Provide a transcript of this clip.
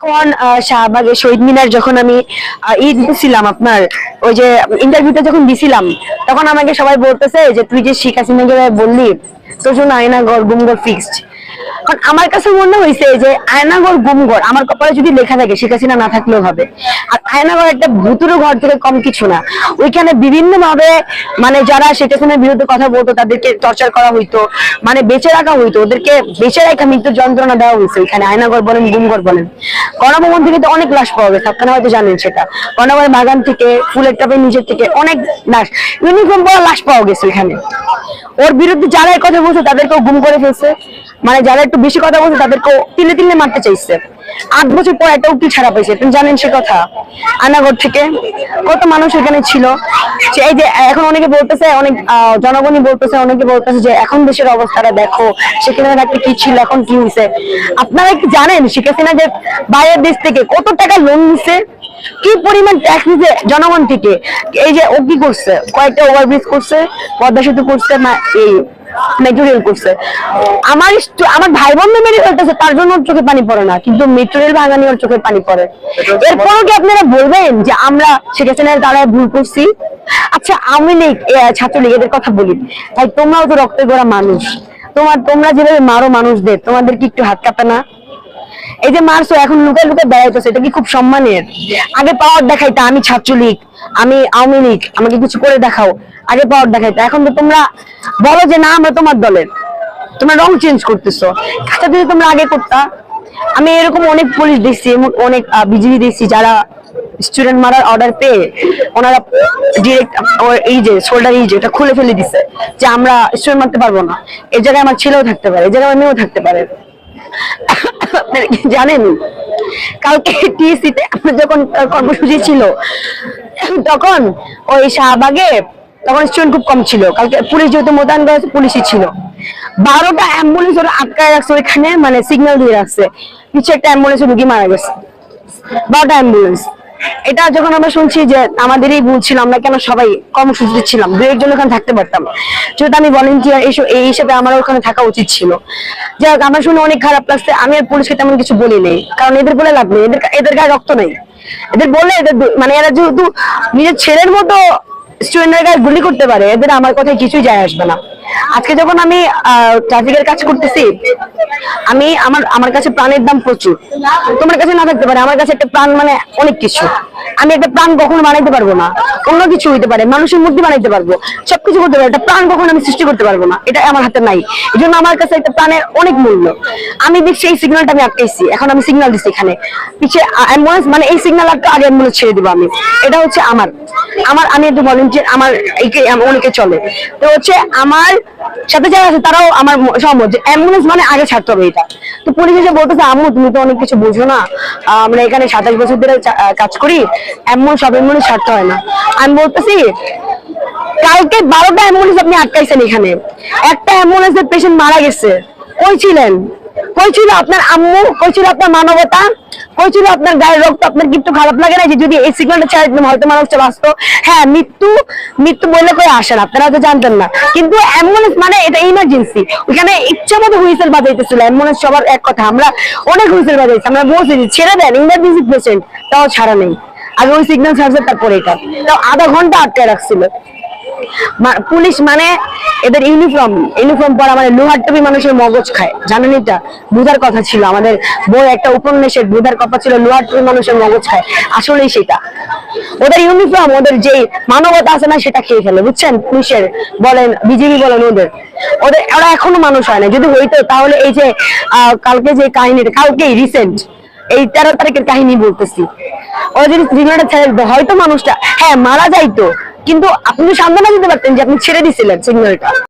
আহ, শাহবাগে শহীদ মিনার যখন আমি ঈদ দিছিলাম আপনার ওই যে ইন্টারভিউটা যখন দিছিলাম তখন আমাকে সবাই বলতেছে যে তুই যে শিখ হাসিনাকে বললি তোর জন্য আয়না গুমগর ফিক্সড কারণ আমার কাছে মনে হয়েছে যে আয়নাগর গুমগর আমার কপালে যদি লেখা থাকে, শিখ হাসিনা না থাকলেও হবে। আর আয়নাগর একটা ভুতুরো ঘর থেকে কম কিছু না। ওইখানে বিভিন্ন ভাবে মানে যারা শেখ হাসিনার বিরুদ্ধে কথা বলতো, তাদেরকে টর্চার করা হইতো মানে বেঁচে রাখা হইতো, ওদেরকে বেঁচে রাখা মৃত্যুর যন্ত্রণা দেওয়া হয়েছে ওইখানে আয়নাগর বলেন গুমগর বলেন। গণভবন থেকে তো অনেক লাশ পাওয়া গেছে, আপনারা হয়তো জানেন সেটা। গণভবনের বাগান থেকে, ফুলের টাপের নিচের থেকে অনেক লাশ ইউনিফর্ম পরা লাশ পাওয়া গেছে ওইখানে ওর বিরুদ্ধে যারা এই কথা বলছে, তাদেরকেও গুম করে ফেলছে। মানে যারা একটু বেশি কথা বলছে, তাদেরকেও তিলে তিলে মারতে চাইছে। আট বছর পর একটা উকিল ছাড়া পাইছে তুমি জানেন সে কথা। আনাগর থেকে কত মানুষ এখানে ছিল। এই যে এখন অনেকে বলতেছে, অনেক জনগণই বলতেছে, অনেকে বলতেছে যে এখন দেশের অবস্থাটা দেখো, সেখানে থাকতে কি ছিল, এখন কি হয়েছে আপনারা কি জানেন শেখ হাসিনা যে বাইরের দেশ থেকে কত টাকা লোন নিছে? কি পরিমাণ ট্যাক্স নিছে জনগণ থেকে? এই যে ও কি করছে? কয়েকটা ওভারব্রিজ করছে, পদ্মা সেতু করছে না এই মেট্রো রেল করছে। আমার আমার ভাই বোন মেরে ফেলতেছে তার জন্য ওর চোখে পানি পড়ে না কিন্তু মেট্রো রেল ভাঙানি ওর চোখে পানি পড়ে। এরপরও কি আপনারা বলবেন যে আমরা শেখ হাসিনার দ্বারা ভুল করছি? আচ্ছা লীগ এ, ছাত্রলীগ এদের কথা বলি। তাই তোমরাও তো রক্তের গোড়া মানুষ। তোমার তোমরা যেভাবে মারো মানুষদের তোমাদের কি একটু হাত কাঁপে না? এই যে মারছো এখন লুকে লুকে বেড়াইতেছে এটা কি খুব সম্মানের? আগে পাওয়ার দেখাইতা আমি ছাত্রলীগ আমি আওয়ামী লীগ আমাকে কিছু করে দেখাও। আগে পাওয়ার দেখাইতা। এখন তো তোমরা বলো যে না, আমরা তোমার দলের। তোমরা রং চেঞ্জ করতেছো। কাজটা যদি তোমরা আগে করতা, আমি এরকম অনেক পুলিশ দেখছি অনেক বিজিবি দেখছি, যারা স্টুডেন্ট মারার অর্ডার পেয়ে ওনারা ডিরেক্ট এই যে শোল্ডার এই যে এটা খুলে ফেলে দিছে, যে আমরা স্টুডেন্ট মারতে পারব না। এই জায়গায় আমার ছেলেও থাকতে পারে এই জায়গায় আমার মেয়েও থাকতে পারে। জানেন? কালকে টিএসসি তে আমার যখন কর্মসূচি ছিল, তখন ওই শাহবাগে তখন স্টুডেন্ট খুব কম ছিল। কালকে পুলিশ যেহেতু মোতায়েন করা হয়েছে, পুলিশই ছিল। বারোটা অ্যাম্বুলেন্স ওরা আটকায় রাখছে ওইখানে মানে সিগন্যাল দিয়ে রাখছে। পিছিয়ে একটা অ্যাম্বুলেন্স রুগী মারা গেছে। বারোটা অ্যাম্বুলেন্স এটা যখন আমরা শুনছি যে আমাদেরই ভুল ছিল আমরা কেন সবাই কর্মসূচিতে ছিলাম দু একজন ওখানে থাকতে পারতাম। যেহেতু আমি ভলেন্টিয়ার এইসব এই হিসেবে আমার ওখানে থাকা উচিত ছিল। যাই হোক আমার শুনে অনেক খারাপ লাগছে। আমি আর পুলিশকে তেমন কিছু বলি নেই। কারণ এদের বলে লাভ নেই। এদের এদের গায়ে রক্ত নেই। এদের বললে এদের মানে এরা যেহেতু নিজের ছেলের মতো স্টুডেন্টের গায়ে গুলি করতে পারে, এদের আমার কথায় কিছুই যায় আসবে না। আজকে যখন আমি ট্রাফিকের কাজ করতেছি, আমি আমার আমার কাছে প্রাণের দাম প্রচুর। তোমার কাছে না থাকতে পারে, আমার কাছে একটা প্রাণ মানে অনেক কিছু। আমি একটা প্রাণ কখনো বানাইতে পারব না, অন্য কিছু হইতে পারে, মানুষের মূর্তি বানাইতে পারব, সবকিছু করতে পারব, একটা প্রাণ কখনো আমি সৃষ্টি করতে পারব না, এটা আমার হাতে নাই। এই জন্য আমার কাছে একটা প্রাণের অনেক মূল্য। আমি দেখছি এই সিগন্যালটা আমি আটকাইছি, এখন আমি সিগন্যাল দিচ্ছি এখানে। পিছিয়ে অ্যাম্বুলেন্স মানে এই সিগন্যাল আটকা আগে অ্যাম্বুলেন্স ছেড়ে দিবো আমি। এটা হচ্ছে আমার। আমার, আমি একটু ভলেন্টিয়ার আমার অনেকে চলে। তো হচ্ছে আমার সাথে যারা আছে, তারাও আমার সহমত যে অ্যাম্বুলেন্স মানে আগে ছাড়তে হবে এটা। তো পুলিশ এসে বলতেছে, আম্মু, তুমি তো অনেক কিছু বুঝো না। আমরা এখানে সাতাশ বছর ধরে কাজ করি। অ্যাম্বুলেন্স সব অ্যাম্বুলেন্স ছাড়তে হয় না। আমি বলতেছি, কালকে বারোটা অ্যাম্বুলেন্স আপনি আটকাইছেন এখানে। একটা অ্যাম্বুলেন্সের পেশেন্ট মারা গেছে। কই ছিলেন? কই ছিল আপনার আম্মু কই ছিল আপনার মানবতা কই ছিল আপনার গায়ের রক্ত, আপনার কিন্তু খারাপ লাগে না যে যদি এই সিগন্যালটা ছেড়ে দিতাম, হয়তো মানুষটা বাঁচতো। হ্যাঁ মৃত্যু মৃত্যু বলে করে আসে না, আপনারা তো জানতেন না। কিন্তু অ্যাম্বুলেন্স মানে এটা ইমার্জেন্সি ওখানে ইচ্ছা মতো হুইসেল বাজাইতেছিল অ্যাম্বুলেন্স সবার এক কথা, আমরা অনেক হুইসেল বাজাইছি, আমরা বলছি ছেড়ে দেন ইমার্জেন্সি পেশেন্ট তাও ছাড়া নেই। আগে ওই সিগন্যাল ছাড়ছে, তারপরে এটা। তাও আধা ঘণ্টা আটকে রাখছিল। পুলিশ মানে এদের ইউনিফর্ম ইউনিফর্ম পরা মানে লোহার টুপি মানুষের মগজ খায়, জানেন এটা? বুধার কথা ছিল, আমাদের বই একটা উপন্যাসের বুধার কথা ছিল, লোহার টুপি মানুষের মগজ খায়, আসলেই সেটা। ওদের ইউনিফর্ম ওদের যে মানবতা আছে না, সেটা খেয়ে ফেলে, বুঝছেন? পুলিশের বলেন বিজেপি বলেন ওদের। ওদের, ওরা এখনও মানুষ হয় না, যদি হইতো, তাহলে এই যে কালকে যে কাহিনীটা কালকেই রিসেন্ট এই তেরো তারিখের কাহিনী বলতেছি। ওরা যদি সিগন্যালটা ছেড়ে হয়তো মানুষটা হ্যাঁ মারা যাইতো। কিন্তু আপনি সান্ত্বনা দিতে পারতেন যে আপনি ছেড়ে দিছিলেন সিগন্যালটা